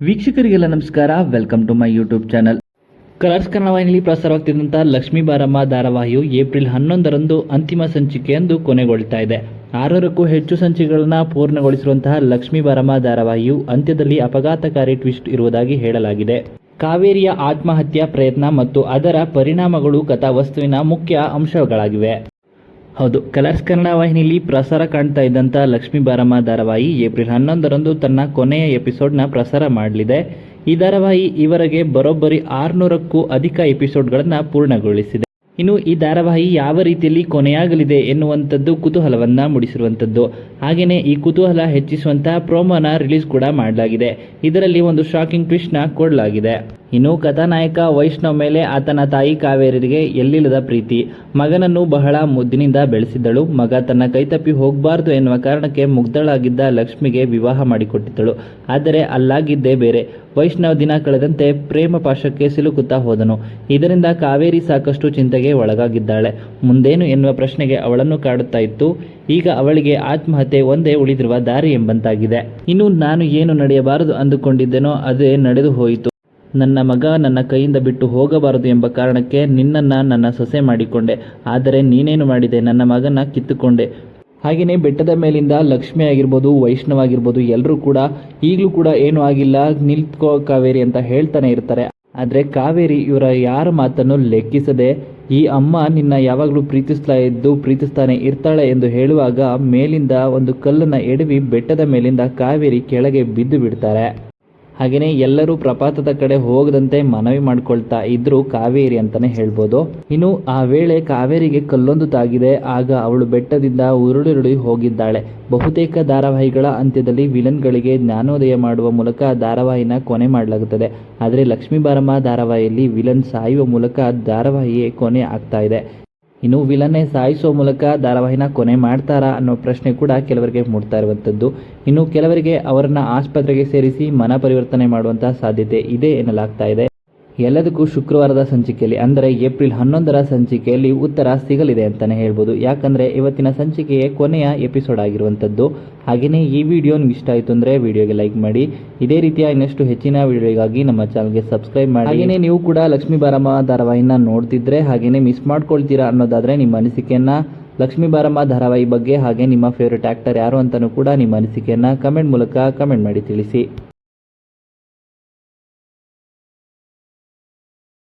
ವೀಕ್ಷಕರಿಗೆಲ್ಲ ನಮಸ್ಕಾರ. Welcome to my YouTube channel Colors Kannada ವಾಹಿನಿಯಲ್ಲಿ ಪ್ರಸಾರವಾಗ್ತಿದ್ದಂಥ ಲಕ್ಷ್ಮೀ ಬಾರಮ್ಮ ಧಾರಾವಾಹಿಯು ಏಪ್ರಿಲ್ ಹನ್ನೊಂದರಂದು ಅಂತಿಮ ಸಂಚಿಕೆಯಂದು ಕೊನೆಗೊಳ್ತಾ ಇದೆ. ಆರರಕ್ಕೂ ಹೆಚ್ಚು ಸಂಚಿಕೆಗಳನ್ನು ಪೂರ್ಣಗೊಳಿಸಿರುವಂತಹ ಲಕ್ಷ್ಮೀ ಬಾರಮ್ಮ ಧಾರಾವಾಹಿಯು ಅಂತ್ಯದಲ್ಲಿ ಅಪಘಾತಕಾರಿ ಟ್ವಿಸ್ಟ್ ಇರುವುದಾಗಿ ಹೇಳಲಾಗಿದೆ. ಕಾವೇರಿಯ ಆತ್ಮಹತ್ಯಾ ಪ್ರಯತ್ನ ಮತ್ತು ಅದರ ಪರಿಣಾಮಗಳು ಕಥಾವಸ್ತುವಿನ ಮುಖ್ಯ ಅಂಶಗಳಾಗಿವೆ. ಹೌದು. ಕಲರ್ಸ್ ಕನ್ನಡ ವಾಹಿನಿಯಲ್ಲಿ ಪ್ರಸಾರ ಕಾಣ್ತಾ ಇದ್ದಂಥ ಲಕ್ಷ್ಮೀ ಬಾರಮ್ಮ ಧಾರಾವಾಹಿ ಏಪ್ರಿಲ್ ಹನ್ನೊಂದರಂದು ತನ್ನ ಕೊನೆಯ ಎಪಿಸೋಡ್ನ ಪ್ರಸಾರ ಮಾಡಲಿದೆ. ಈ ಧಾರಾವಾಹಿ ಇವರೆಗೆ ಬರೋಬ್ಬರಿ ಆರುನೂರಕ್ಕೂ ಅಧಿಕ ಎಪಿಸೋಡ್ಗಳನ್ನು ಪೂರ್ಣಗೊಳಿಸಿದೆ. ಇನ್ನು ಈ ಧಾರಾವಾಹಿ ಯಾವ ರೀತಿಯಲ್ಲಿ ಕೊನೆಯಾಗಲಿದೆ ಎನ್ನುವಂಥದ್ದು ಕುತೂಹಲವನ್ನ ಮೂಡಿಸಿರುವಂಥದ್ದು. ಹಾಗೆಯೇ ಈ ಕುತೂಹಲ ಹೆಚ್ಚಿಸುವಂತಹ ಪ್ರೋಮೋನ ರಿಲೀಸ್ ಕೂಡ ಮಾಡಲಾಗಿದೆ. ಇದರಲ್ಲಿ ಒಂದು ಶಾಕಿಂಗ್ ಟ್ವಿಸ್ಟ್ನ ಕೊಡಲಾಗಿದೆ. ಇನ್ನು ಕಥಾನಾಯಕ ವೈಷ್ಣವ್ ಮೇಲೆ ಆತನ ತಾಯಿ ಕಾವೇರಿಗೆ ಎಲ್ಲಿಲ್ಲದ ಪ್ರೀತಿ. ಮಗನನ್ನು ಬಹಳ ಮುದ್ದಿನಿಂದ ಬೆಳೆಸಿದ್ದಳು. ಮಗ ತನ್ನ ಕೈತಪ್ಪಿ ಹೋಗಬಾರ್ದು ಎನ್ನುವ ಕಾರಣಕ್ಕೆ ಮುಗ್ಧಳಾಗಿದ್ದ ಲಕ್ಷ್ಮಿಗೆ ವಿವಾಹ ಮಾಡಿಕೊಟ್ಟಿದ್ದಳು. ಆದರೆ ಅಲ್ಲಾಗಿದ್ದೇ ಬೇರೆ. ವೈಷ್ಣವ್ ದಿನ ಕಳೆದಂತೆ ಪ್ರೇಮ ಪಾಶಕ್ಕೆ ಸಿಲುಕುತ್ತಾ ಹೋದನು. ಇದರಿಂದ ಕಾವೇರಿ ಸಾಕಷ್ಟು ಚಿಂತೆಗೆ ಒಳಗಾಗಿದ್ದಾಳೆ. ಮುಂದೇನು ಎನ್ನುವ ಪ್ರಶ್ನೆಗೆ ಅವಳನ್ನು ಕಾಡುತ್ತಾ ಇತ್ತು. ಈಗ ಅವಳಿಗೆ ಆತ್ಮಹತ್ಯೆ ಒಂದೇ ಉಳಿದಿರುವ ದಾರಿ ಎಂಬಂತಾಗಿದೆ. ಇನ್ನು ನಾನು ಏನು ನಡೆಯಬಾರದು ಅಂದುಕೊಂಡಿದ್ದೇನೋ ಅದೇ ನಡೆದು ಹೋಯಿತು. ನನ್ನ ಮಗ ನನ್ನ ಕೈಯಿಂದ ಬಿಟ್ಟು ಹೋಗಬಾರದು ಎಂಬ ಕಾರಣಕ್ಕೆ ನಿನ್ನನ್ನು ನನ್ನ ಸೊಸೆ ಮಾಡಿಕೊಂಡೆ. ಆದರೆ ನೀನೇನು ಮಾಡಿದೆ? ನನ್ನ ಮಗನ ಕಿತ್ತುಕೊಂಡೆ. ಹಾಗೆಯೇ ಬೆಟ್ಟದ ಮೇಲಿಂದ ಲಕ್ಷ್ಮಿ ಆಗಿರ್ಬೋದು, ವೈಷ್ಣವ ಆಗಿರ್ಬೋದು ಎಲ್ಲರೂ ಕೂಡ ಈಗಲೂ ಕೂಡ ಏನೂ ಆಗಿಲ್ಲ, ನಿಲ್ತ್ಕೋ ಕಾವೇರಿ ಅಂತ ಹೇಳ್ತಾನೆ ಇರ್ತಾರೆ. ಆದರೆ ಕಾವೇರಿ ಇವರ ಯಾರ ಮಾತನ್ನು ಲೆಕ್ಕಿಸದೆ ಈ ಅಮ್ಮ ನಿನ್ನ ಯಾವಾಗಲೂ ಪ್ರೀತಿಸ್ತಾ ಇದ್ದು ಪ್ರೀತಿಸ್ತಾನೆ ಇರ್ತಾಳೆ ಎಂದು ಹೇಳುವಾಗ ಮೇಲಿಂದ ಒಂದು ಕಲ್ಲನ್ನು ಎಡವಿ ಬೆಟ್ಟದ ಮೇಲಿಂದ ಕಾವೇರಿ ಕೆಳಗೆ ಬಿದ್ದು ಬಿಡ್ತಾರೆ. ಹಾಗೆಯೇ ಎಲ್ಲರೂ ಪ್ರಪಾತದ ಕಡೆ ಹೋಗದಂತೆ ಮನವಿ ಮಾಡ್ಕೊಳ್ತಾ ಇದ್ರು ಕಾವೇರಿ ಅಂತಾನೆ ಹೇಳ್ಬೋದು. ಇನ್ನು ಆ ವೇಳೆ ಕಾವೇರಿಗೆ ಕಲ್ಲೊಂದು ತಾಗಿದೆ, ಆಗ ಅವಳು ಬೆಟ್ಟದಿಂದ ಉರುಳುರುಳಿ ಹೋಗಿದ್ದಾಳೆ. ಬಹುತೇಕ ಧಾರಾವಾಹಿಗಳ ಅಂತ್ಯದಲ್ಲಿ ವಿಲನ್ಗಳಿಗೆ ಜ್ಞಾನೋದಯ ಮಾಡುವ ಮೂಲಕ ಧಾರಾವಾಹಿನ ಕೊನೆ ಮಾಡಲಾಗುತ್ತದೆ. ಆದರೆ ಲಕ್ಷ್ಮೀ ಬಾರಮ್ಮ ಧಾರಾವಾಹಿಯಲ್ಲಿ ವಿಲನ್ ಸಾಯುವ ಮೂಲಕ ಧಾರಾವಾಹಿಯೇ ಕೊನೆ ಆಗ್ತಾ ಇದೆ. ಇನ್ನು ವಿಲನ್ನೇ ಸಾಯಿಸುವ ಮೂಲಕ ಧಾರಾವಾಹಿನ ಕೊನೆ ಮಾಡ್ತಾರಾ ಅನ್ನೋ ಪ್ರಶ್ನೆ ಕೂಡ ಕೆಲವರಿಗೆ ಮೂಡ್ತಾ ಇರುವಂಥದ್ದು. ಇನ್ನು ಕೆಲವರಿಗೆ ಅವರನ್ನ ಆಸ್ಪತ್ರೆಗೆ ಸೇರಿಸಿ ಮನ ಪರಿವರ್ತನೆ ಮಾಡುವಂತಹ ಸಾಧ್ಯತೆ ಇದೆ ಎನ್ನಲಾಗ್ತಾ ಇದೆ. ಎಲ್ಲದಕ್ಕೂ ಶುಕ್ರವಾರದ ಸಂಚಿಕೆಯಲ್ಲಿ, ಅಂದರೆ ಏಪ್ರಿಲ್ ಹನ್ನೊಂದರ ಸಂಚಿಕೆಯಲ್ಲಿ ಉತ್ತರ ಸಿಗಲಿದೆ ಅಂತಲೇ ಹೇಳ್ಬೋದು. ಯಾಕಂದರೆ ಇವತ್ತಿನ ಸಂಚಿಕೆಯ ಕೊನೆಯ ಎಪಿಸೋಡ್ ಆಗಿರುವಂಥದ್ದು. ಹಾಗೆಯೇ ಈ ವಿಡಿಯೋ ನಿಮ್ಗೆ ಇಷ್ಟ ಆಯಿತು ಅಂದರೆ ವಿಡಿಯೋಗೆ ಲೈಕ್ ಮಾಡಿ. ಇದೇ ರೀತಿಯ ಇನ್ನಷ್ಟು ಹೆಚ್ಚಿನ ವಿಡಿಯೋಗಾಗಿ ನಮ್ಮ ಚಾನಲ್ಗೆ ಸಬ್ಸ್ಕ್ರೈಬ್ ಮಾಡಿ. ಹಾಗೆಯೇ ನೀವು ಕೂಡ ಲಕ್ಷ್ಮೀ ಬಾರಮ್ಮ ಧಾರಾವಾಹಿನ ನೋಡ್ತಿದ್ರೆ ಹಾಗೆಯೇ ಮಿಸ್ ಮಾಡ್ಕೊಳ್ತೀರಾ ಅನ್ನೋದಾದರೆ ನಿಮ್ಮ ಅನಿಸಿಕೆಯನ್ನು ಲಕ್ಷ್ಮೀ ಬಾರಮ್ಮ ಧಾರಾವಾಹಿ ಬಗ್ಗೆ, ಹಾಗೆ ನಿಮ್ಮ ಫೇವ್ರೆಟ್ ಆ್ಯಕ್ಟರ್ ಯಾರು ಅಂತಲೂ ಕೂಡ ನಿಮ್ಮ ಅನಿಸಿಕೆಯನ್ನು ಕಮೆಂಟ್ ಮೂಲಕ ಕಮೆಂಟ್ ಮಾಡಿ ತಿಳಿಸಿ.